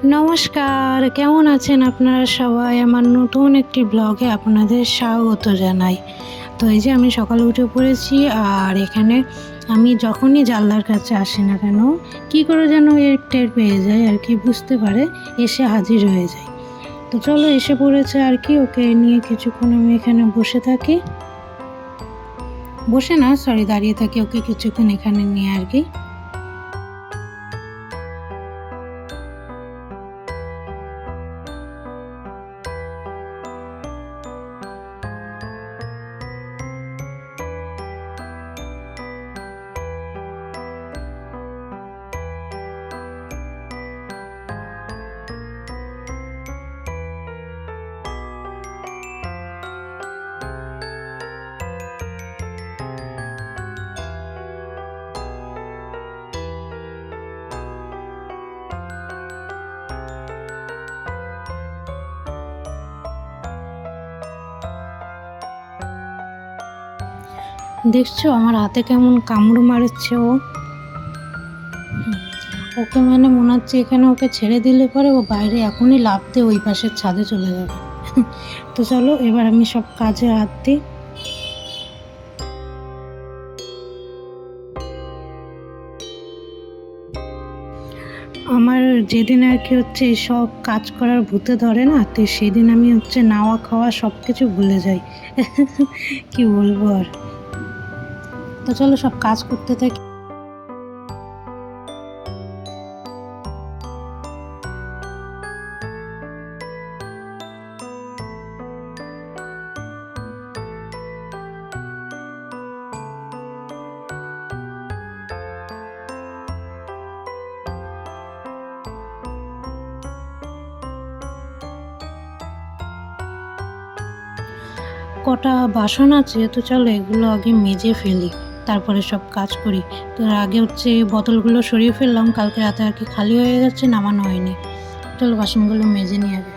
নমস্কার, কেমন আছেন আপনারা সবাই? আমার নতুন একটি ব্লগে আপনাদের স্বাগত জানাই। তো এই যে আমি সকালে উঠে পড়েছি, আর এখানে আমি যখনই জানলার কাছে আসি না কেন, কি করে যেন এর টের পেয়ে যায় আর কি বুঝতে পারে, এসে হাজির হয়ে যায় তো চলো এসে পড়েছে আর কি, ওকে নিয়ে কিছুক্ষণ আমি এখানে বসে থাকি। বসে না সরি দাঁড়িয়ে থাকি, ওকে কিছুক্ষণ এখানে নিয়ে আর কি। দেখছ আমার হাতে কেমন কামড় মারছে ও? ওকে মানে মনে হচ্ছে এখানে ওকে ছেড়ে দিলে পরে ও বাইরে এখনই দিয়ে ওই পাশের ছাদে চলে যাবে। তো চলো, এবার আমি সব কাজে হাত দিই। আমার যেদিন আর কি হচ্ছে সব কাজ করার ভূতে ধরে না, তো সেদিন আমি হচ্ছে নাওয়া খাওয়া সব কিছু ভুলে যাই। কি বলব আর? তো চলো সব কাজ করতে থাকি। কটা বাসন আছে, তো চলো এগুলো আগে মেজে ফেলি। তারপরে সব কাজ করি। তো আগে হচ্ছে বোতলগুলো সরিয়ে ফেললাম, কালকে রাতে আর কি খালি হয়ে গেছে, নামানো হয়নি। চলো বাসনগুলো মেজে নিয়ে আগে।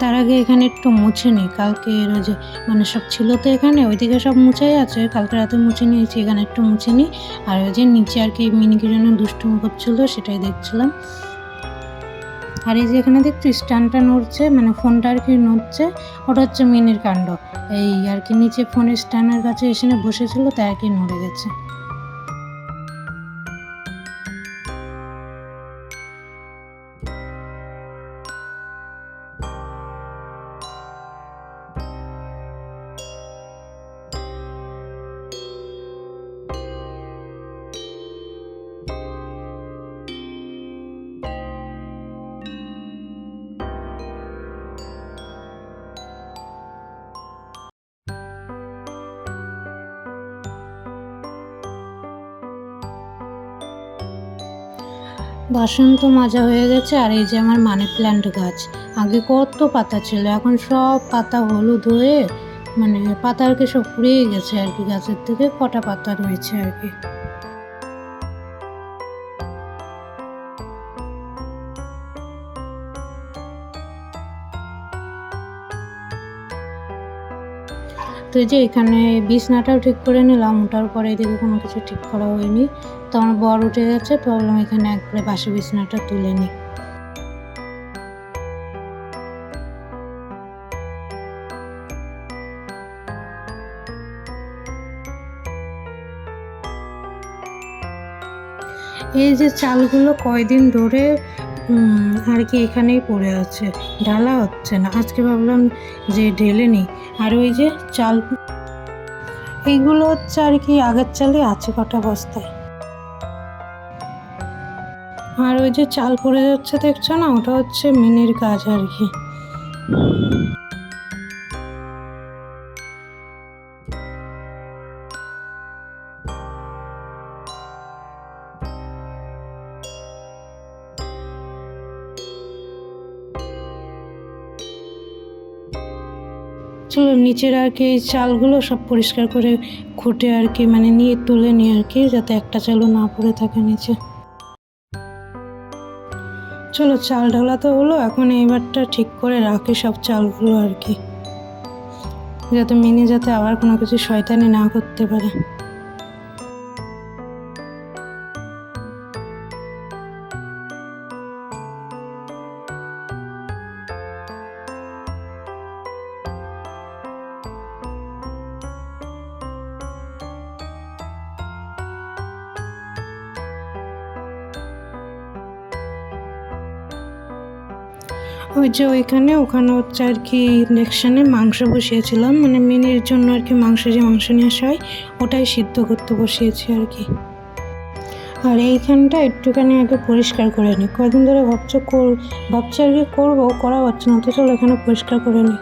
তার আগে এখানে একটু মুছে নিই। কালকে ওই যে মানে সব ছিল তো এখানে, ওইদিকে সব মুছাই আছে। কালকে রাতে মুছে নিয়েছি, এখানে একটু মুছে নিই। আর ওই যে নিচে আর কি মিনিকে জন্য দুষ্টুমি করছিল, সেটাই দেখছিলাম। আর এই যে এখানে দেখছ, স্ট্যান্ডটা নড়ছে মানে ফোনটা আর কি নড়ছে। ওটা হচ্ছে মিনির কাণ্ড। এই আর কি নিচে ফোনের স্ট্যান্ডের কাছে এসে বসেছিল, তাই আর কি নড়ে গেছে। বাসন তো মাজা হয়ে গেছে আর এই যে আমার মানি প্ল্যান্ট গাছ। আগে কত পাতা ছিল, এখন সব পাতা হলুদ হয়ে মানে পাতা আর কি সব ফুরিয়ে গেছে আর কি, গাছের থেকে কটা পাতা রয়েছে আর কি। তো যে এখানে বিছনাটাও ঠিক করে নিলাম ওঠার পরে এদিকে কোনো কিছু ঠিক করা হয়নি। তো আমার বর উঠে গেছে প্রবলেম এখানে একবারে বাসি বিছানাটা তুলে নিই এই যে চালগুলো কয়দিন ধরে আর কি এখানেই পড়ে আছে, ঢালা হচ্ছে না। আজকে ভাবলাম যে ঢেলে নিই আর ওই যে চাল, এইগুলো হচ্ছে আর কি আগের চালে আছে কটা বস্তায়। আর ওই যে চাল পড়ে যাচ্ছে দেখছ না? ওটা হচ্ছে মিনির কাজ আর কি। চলো নিচের আর কি চালগুলো সব পরিষ্কার করে খুঁটে আর কি মানে নিয়ে তুলে নিয়ে আর কি, যাতে একটা চালও না পড়ে থাকে নিচে। চলো চাল ঢালা তো হলো, এখন এইবারটা ঠিক করে রাখি সব চালগুলো আর কি। যাতে মিনি যাতে আবার কোনো কিছু শয়তানি না করতে পারে। ওই যে ওইখানে, ওখানে হচ্ছে আর কি ইন্ডাকশানে মাংস বসিয়েছিলাম। মানে মিনির জন্য আর কি মাংস যে মাংস নিয়ে আসা হয়, ওটাই সিদ্ধ করতে বসিয়েছি আর কি। আর এইখানটা একটুখানি আগে পরিষ্কার করে নিই কদিন ধরে ভাবছ কর, ভাবছি আর কি করব, করা হচ্ছে না। তো চলো এখানে পরিষ্কার করে নিই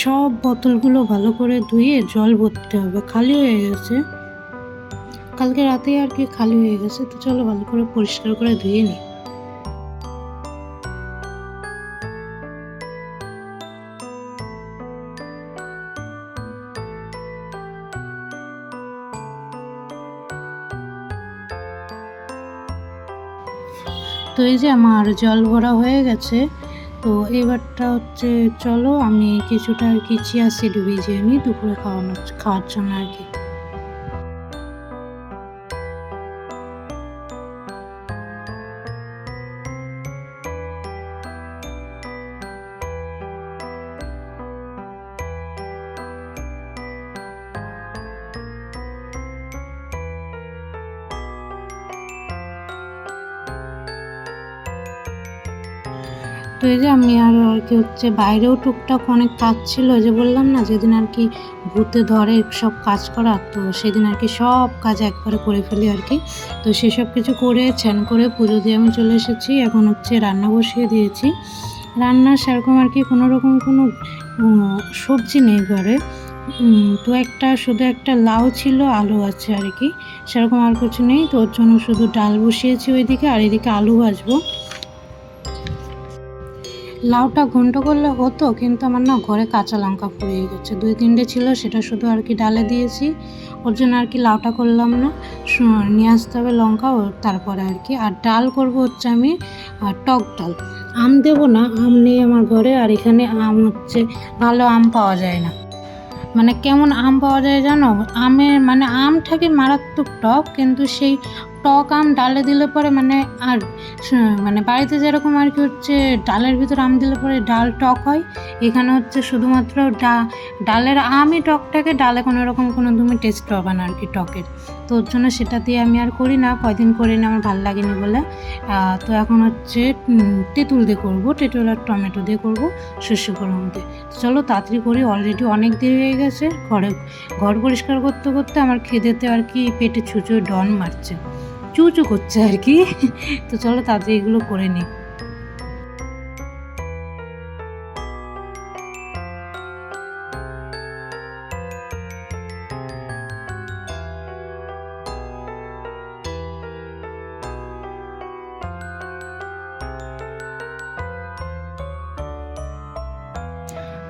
সব বোতলগুলো ভালো করে ধুয়ে জল ভরতে হবে, খালি হয়ে গেছে। কালকে রাতে আর কি খালি হয়ে গেছে, তো চলো ভালো করে পরিষ্কার করে ধুয়ে নিই। তো এই যে আমার জল ভরা হয়ে গেছে তো এবারটা হচ্ছে, চলো আমি কিছুটা কি চিয়া সিড ভিজিয়ে নিই, দুপুরে খাওয়ানোর খাওয়ার জন্য আর কি। তো এই যে আমি আর আর কি হচ্ছে বাইরেও টুকটাক অনেক কাজ ছিল, যে বললাম না যেদিন আর কি ভূতে ধরে সব কাজ করার তো সেদিন আর কি সব কাজ একবারে করে ফেলি আর কি। তো সেসব কিছু করে ছ্যান করে পুজো দিয়ে আমি চলে এসেছি, এখন হচ্ছে রান্না বসিয়ে দিয়েছি। রান্না সেরকম আর কি কোনো রকম কোনো সবজি নেই ঘরে। তো একটা শুধু একটা লাউ ছিল, আলু আছে আর কি, সেরকম আর কিছু নেই। তো ওর জন্য শুধু ডাল বসিয়েছি ওইদিকে, আর এদিকে আলু ভাজবো। লাউটা ঘন্ট করলে হতো, কিন্তু আমার না ঘরে কাঁচা লঙ্কা ফুরিয়ে গেছে। দুই তিনটে ছিল, সেটা শুধু আর কি ডালে দিয়েছি। ওর জন্য আর কি লাউটা করলাম না। নিয়ে আসতে হবে লঙ্কা ও তারপরে আর কি। আর ডাল করব হচ্ছে আমি টক ডাল। আম দেবো না, আম নেই আমার ঘরে, আর এখানে আম হচ্ছে, ভালো আম পাওয়া যায় না। মানে কেমন আম পাওয়া যায় জানো? আমের মানে আমটাকে মারাত্মক টক, কিন্তু সেই টক আম ডালে দিলে পরে মানে আর মানে বাড়িতে যেরকম আর কি হচ্ছে, ডালের ভিতর আম দিলে পরে ডাল টক হয়। এখানে হচ্ছে শুধুমাত্র ডা, ডালের আমই টকটাকে ডালে কোনো রকম কোনো তুমি টেস্ট পাবে না আর কি টকের তো ওর জন্য সেটা দিয়ে আমি আর করি না, কয়দিন করি না, আমার ভালো লাগেনি বলে। তো এখন হচ্ছে তেঁতুল দিয়ে করব, তেঁতুল আর টমেটো দিয়ে করব শস্য গরম দিয়ে চলো তাড়াতাড়ি করি অলরেডি অনেক দেরি হয়ে গেছে। ঘরে, ঘর পরিষ্কার করতে করতে আমার খিদেতে আর কি পেটে ছুঁচো ডন মারছে। চুচু করছে আর কি। তো চলো তাড়াতাড়ি এগুলো করে নিই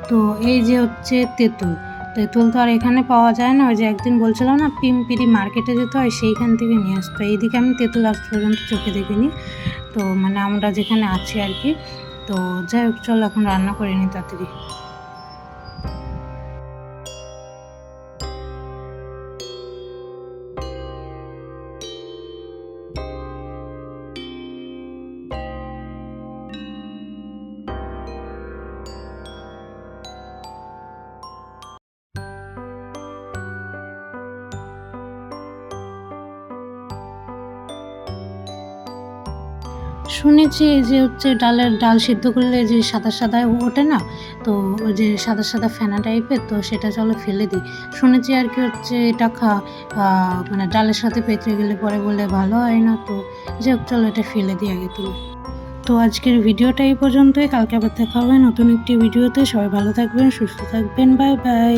তো এই যে হচ্ছে তেঁতুল। তেঁতুল তো আর এখানে পাওয়া যায় না। ওই যে একদিন বলছিল না পিমপিড়ি মার্কেটে যেতে হয়, সেইখান থেকে নিয়ে আসতো। এইদিকে আমি তেঁতুল আজ পর্যন্ত চোখে দেখিনি। তো মানে আমরা যেখানে আছি আর কি। তো যাই হোক, চল এখন রান্না করে তাড়াতাড়ি। শুনেছি যে হচ্ছে ডালের ডাল সিদ্ধ করলে যে সাদা সাদা ওঠে না, তো ওই যে সাদা সাদা ফেনা টাইপের তো সেটা চলো ফেলে দিই। শুনেছি আর কি হচ্ছে এটা খা মানে ডালের সাথে পেঁচে গেলে পরে বলে ভালো হয় না, তো যে হোক চলো এটা ফেলে দিই আগে তুলে তো আজকের ভিডিওটা এই পর্যন্তই, কালকে আবার দেখা হবে নতুন একটি ভিডিওতে। সবাই ভালো থাকবেন, সুস্থ থাকবেন, বাই বাই।